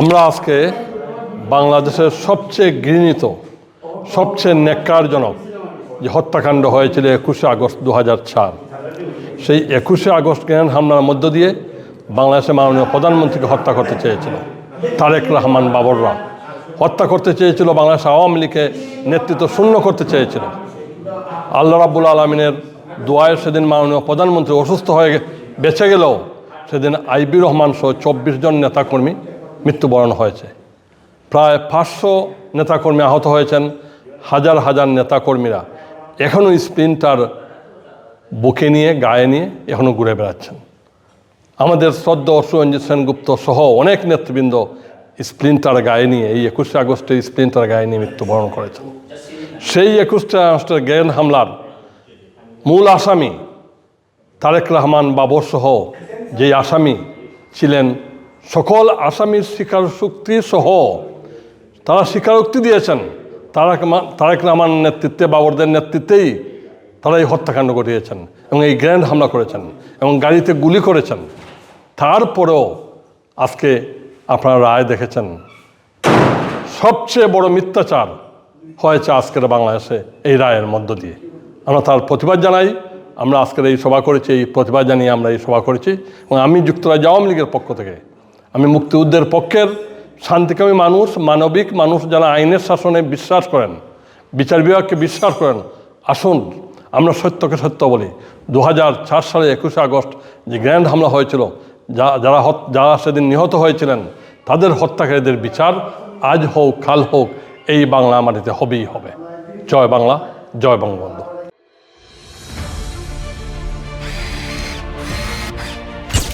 আমরা আজকে বাংলাদেশের সবচেয়ে ঘৃণিত, সবচেয়ে ন্যাক্কারজনক যে হত্যাকাণ্ড হয়েছিল একুশে আগস্ট দু চার। সেই একুশে আগস্ট গ্রেনেড হামলার মধ্য দিয়ে বাংলাদেশের মাননীয় প্রধানমন্ত্রীকে হত্যা করতে চেয়েছিল, তারেক রহমান বাবররা। হত্যা করতে চেয়েছিল বাংলাদেশ আওয়ামী লীগকে নেতৃত্ব শূন্য করতে চেয়েছিল। আল্লাহ রাব্বুল আলমিনের দোয়ায় সেদিন মাননীয় প্রধানমন্ত্রী অসুস্থ হয়ে বেঁচে গেলেও সেদিন আইবি রহমান সহ চব্বিশ জন নেতাকর্মী মৃত্যুবরণ হয়েছে। প্রায় পাঁচশো নেতাকর্মী আহত হয়েছেন, হাজার হাজার নেতাকর্মীরা এখনও স্প্রিন্টার বুকে নিয়ে, গায়ে নিয়ে এখনও ঘুরে বেড়াচ্ছেন। আমাদের শ্রদ্ধ সুরঞ্জিত সেনগুপ্ত সহ অনেক নেতৃবৃন্দ স্প্লিন্টার গায়ে নিয়ে, এই একুশে আগস্টে স্প্লিন্টার গায়ে নিয়ে মৃত্যুবরণ করেছেন। সেই একুশে আগস্টের গ্রেন হামলার মূল আসামি তারেক রহমান বাবর সহ যেই আসামি ছিলেন, সকল আসামির স্বীকারোক্তি সহ তারা স্বীকারোক্তি দিয়েছেন। তারাক তারেক রহমান নেতৃত্বে বাবরদের নেতৃত্বেই তারা এই হত্যাকাণ্ড ঘটিয়েছেন এবং এই গ্র্যান্ড হামলা করেছেন এবং গাড়িতে গুলি করেছেন। তারপরেও আজকে আপনারা রায় দেখেছেন। সবচেয়ে বড় মিথ্যাচার হয়েছে আজকের বাংলাদেশে এই রায়ের মধ্য দিয়ে। আমরা তার প্রতিবাদ জানাই। আমরা আজকের এই সভা করেছি, এই প্রতিবাদ জানিয়ে আমরা এই সভা করেছি এবং আমি যুক্তরাজ্য আওয়ামী লীগের পক্ষ থেকে, আমি মুক্তিযুদ্ধের পক্ষের শান্তিকামী মানুষ, মানবিক মানুষ যারা আইনের শাসনে বিশ্বাস করেন, বিচার বিভাগকে বিশ্বাস করেন, আসুন আমরা সত্যকে সত্য বলি। দু চার সালে একুশে আগস্ট যে গ্র্যান্ড হামলা হয়েছিল, যা, যারা যারা সেদিন নিহত হয়েছিলেন, তাদের হত্যাকারীদের বিচার আজ হোক, কাল হোক, এই বাংলা মাটিতে হবেই হবে। জয় বাংলা, জয় বঙ্গবন্ধু।